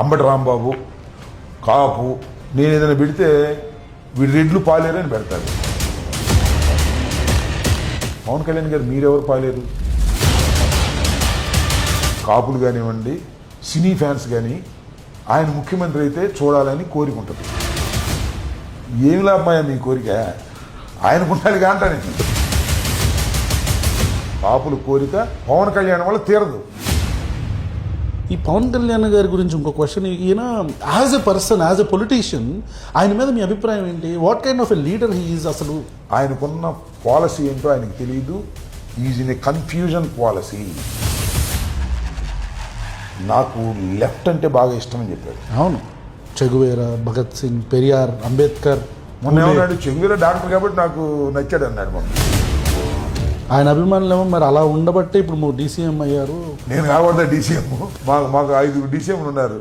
అంబటి రాంబాబు కాపు నేను ఏదైనా పెడితే వీడి రెడ్లు పాలేరు అని పెడతాడు పవన్ కళ్యాణ్ గారు మీరెవరు పాలేరు? కాపులు కానివ్వండి సినీ ఫ్యాన్స్ కానీ ఆయన ముఖ్యమంత్రి అయితే చూడాలని కోరిక ఉంటుంది. ఏమి లాభమయ్యా మీ కోరిక? ఆయనకుండాలి అంటాను నేను. కాపుల కోరిక పవన్ కళ్యాణ్ వల్ల తీరదు. ఈ పవన్ కళ్యాణ్ గారి గురించి ఇంకో క్వశ్చన్ ఈయన as a person as a politician ఆయన మీద మీ అభిప్రాయం ఏంటి? What kind of a leader he is అసలు? ఆయనకున్న పాలసీ ఏంటో ఆయనకు తెలియదు is in a confusion policy నాకు లెఫ్ట్ అంటే బాగా ఇష్టం అని చెప్పాడు. అవును. చెగువేరా భగత్ సింగ్ పెరియార్ అంబేద్కర్ మొన్న ఏమన్నాడు? చెంగుల డాక్టర్ కాబట్టి నాకు నచ్చాడు అన్నాడు మొన్న. ఆయన అభిమానులేమో మరి అలా ఉండబట్టే ఇప్పుడు డీసీఎం అయ్యారు. నేను కాబట్టి డీసీఎం మాకు మాకు ఐదు డీసీఎంలు ఉన్నారు.